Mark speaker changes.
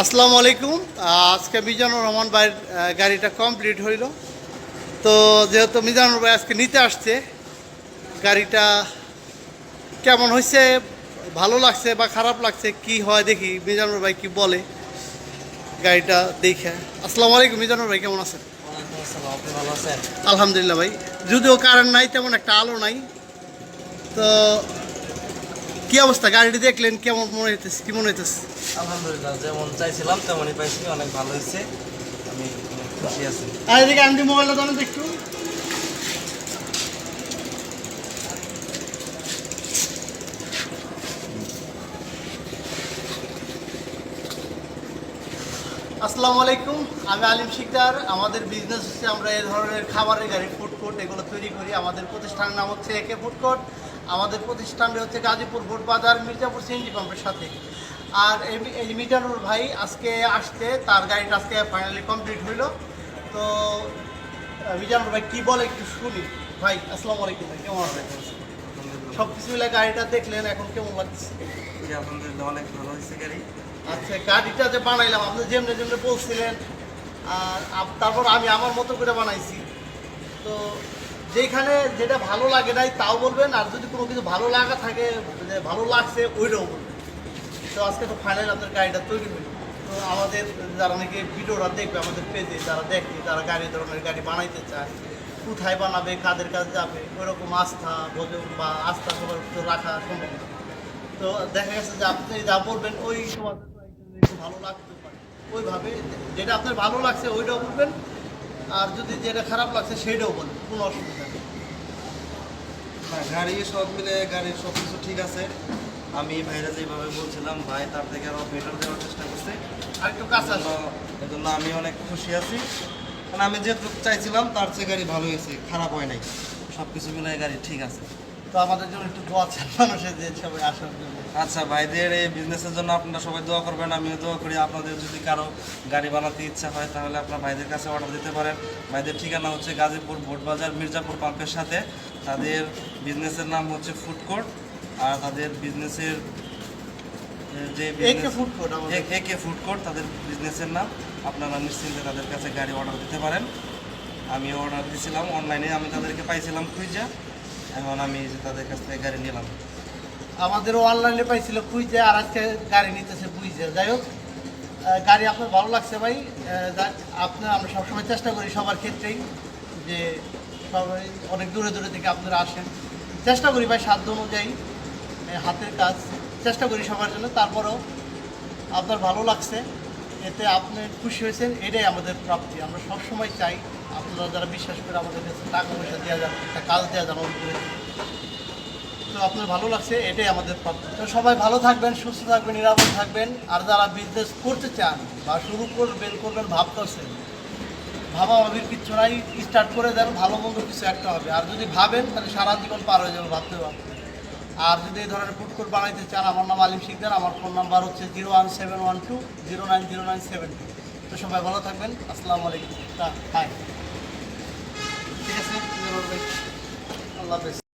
Speaker 1: আসসালামু আলাইকুম। আজকে মিজানুর রহমান ভাইয়ের গাড়িটা কমপ্লিট হইল। তো যেহেতু মিজানুর ভাই আজকে নিতে আসছে গাড়িটা কেমন হয়েছে ভালো লাগছে বা খারাপ লাগছে কি হয় দেখি মিজানুর ভাই কি বলে গাড়িটা দেখে। আসসালামু আলাইকুম মিজানুর ভাই কেমন আছেন? আলহামদুলিল্লাহ ভাই। যদিও কারেন্ট নাই তেমন একটা আলো নাই। তো কি অবস্থা? গাড়িটি দেখলেন কেমন মনে হইতেছে? কি মনে হইতেছে?
Speaker 2: আলহামদুলিল্লাহ যেমন চাইছিলাম তেমনই পাইছি অনেক ভালো হয়েছে আমি খুশি আছি।
Speaker 1: আর এদিকে আন্টি মোবাইলটা তো একটু। আসসালামু আলাইকুম আমি আলিম শিকদার। আমাদের বিজনেস হচ্ছে আমরা এই ধরনের খাবারের গাড়ি ফুড কোর্ট এগুলো তৈরি করি। আমাদের প্রতিষ্ঠানের নাম হচ্ছে একে ফুড কোর্ট আমাদের প্রতিষ্ঠানটি হচ্ছে গাজীপুর ভোট বাজার মির্জাপুর সিএনজি পাম্পের সাথে। আর এই মিজানুর ভাই আজকে আসতে তার গাড়িটা আজকে ফাইনালি কমপ্লিট হইল। তো মিজানুর ভাই কি বলে একটু শুনি। ভাই আসসালামু আলাইকুম ভাই কেমন আছেন? সব কিছু মিলে গাড়িটা দেখলেন এখন কেমন লাগছে?
Speaker 2: আলহামদুলিল্লাহ অনেক ভালো হয়েছে গাড়ি।
Speaker 1: আচ্ছা গাড়িটা যে বানাইলাম আপনি যেমনি যেমনি বলছিলেন আর তারপর আমি আমার মতো করে বানাইছি। তো যেখানে যেটা ভালো লাগে নাই তাও বলবেন, আর যদি কোনো কিছু ভালো লাগা থাকে যে ভালো লাগছে, ওইটাও বলবেন। তো আজকে তো ফাইনাল আপনার গাড়িটা তৈরি হলো। তো আমাদের যারা নাকি ভিডিওটা দেখবে, আমাদের পেজে যারা দেখবে তারা গাড়ি ধরনের গাড়ি বানাইতে চায়, কোথায় বানাবে, কাদের কাছে যাবে, ওইরকম আস্থা ভোজন বা আস্থা সবার তো রাখা সম্ভব না। তো দেখা গেছে যে আপনি যা বলবেন, ওই একটু ভালো লাগতে পারে। ওইভাবে যেটা আপনার ভালো লাগছে, ওইটাও বলবেন। আর যদি যেটা খারাপ লাগছে সেটাও বলবেন কোনো অসুবিধা নেই।
Speaker 2: না গাড়ি সব মিলে গাড়ির সব কিছু ঠিক আছে। আমি ভাইরা যেভাবে বলছিলাম ভাই তার থেকে আরও বেটার দেওয়ার চেষ্টা করছে।
Speaker 1: আর একটু কাছে।
Speaker 2: এজন্য- এজন্য আমি অনেক খুশি আছি। কারণ আমি যেটুকু চাইছিলাম তার চেয়ে গাড়ি ভালো হয়েছে খারাপ হয় নাই। সব কিছু মিলে গাড়ি ঠিক আছে।
Speaker 1: তো আমাদের জন্য একটু দোয়া চান মানুষের যে সবাই আসার জন্য।
Speaker 2: আচ্ছা ভাইদের এই বিজনেসের জন্য আপনারা সবাই দোয়া করবেন আমিও দোয়া করি। আপনাদের যদি কারও গাড়ি বানাতে ইচ্ছা হয় তাহলে আপনার ভাইদের কাছে অর্ডার দিতে পারেন। ভাইদের ঠিকানা হচ্ছে গাজীপুর ভোটবাজার মির্জাপুর পাম্পের সাথে। তাদের বিজনেসের নাম হচ্ছে ফুড কোর্ট আর তাদের বিজনেসের যে
Speaker 1: একে ফুড কোর্ট
Speaker 2: তাদের বিজনেসের নাম। আপনারা নিশ্চিন্তে তাদের কাছে গাড়ি অর্ডার দিতে পারেন। আমি অর্ডার দিয়েছিলাম অনলাইনে আমি তাদেরকে পাইছিলাম খুঁজা। এখন আমি যে তাদের কাছ থেকে গাড়ি নিলাম।
Speaker 1: আমাদেরও অনলাইনে পাইছিল কুইজে আর আজকে গাড়ি নিতেছে বুঝছে যাই হোক গাড়ি আপনার ভালো লাগছে ভাই। আপনার, আমরা সবসময় চেষ্টা করি সবার ক্ষেত্রেই যে সবাই অনেক দূরে দূরে থেকে আপনারা আসেন। চেষ্টা করি ভাই সাধ্য অনুযায়ী হাতের কাজ। চেষ্টা করি সবার জন্য। তারপরেও আপনার ভালো লাগছে, এতে আপনি খুশি হয়েছেন, এটাই আমাদের প্রাপ্তি। আমরা সবসময় চাই আপনারা যারা বিশ্বাস করে আমাদের কাছে টাকা পয়সা দেওয়া যান একটা কাজ দেওয়া যান। তো আপনার ভালো লাগছে, এটাই আমাদের প্রাপ্তি তো সবাই ভালো থাকবেন, সুস্থ থাকবেন, নিরাপদ থাকবেন। আর যারা বিজনেস করতে চান বা শুরু করবেন করবেন, ভাবতেছেন, ভাবা ভাবির কিচ্ছু নাই স্টার্ট করে দেন, ভালো মন্দ কিছু একটা হবে। আর যদি ভাবেন, তাহলে সারা জীবন পার হয়ে যাবে ভাবতে ভাবতে আর যদি এই ধরনের ফুড কোর্ট বানাইতে চান, আমার নাম আলিম শিকদার, আমার ফোন নাম্বার হচ্ছে zero one seven one two zero nine zero nine seven two তো সবাই ভালো থাকবেন। আসসালামু আলাইকুম। হাই ঠিক আছে? আল্লাহ হাফেজ।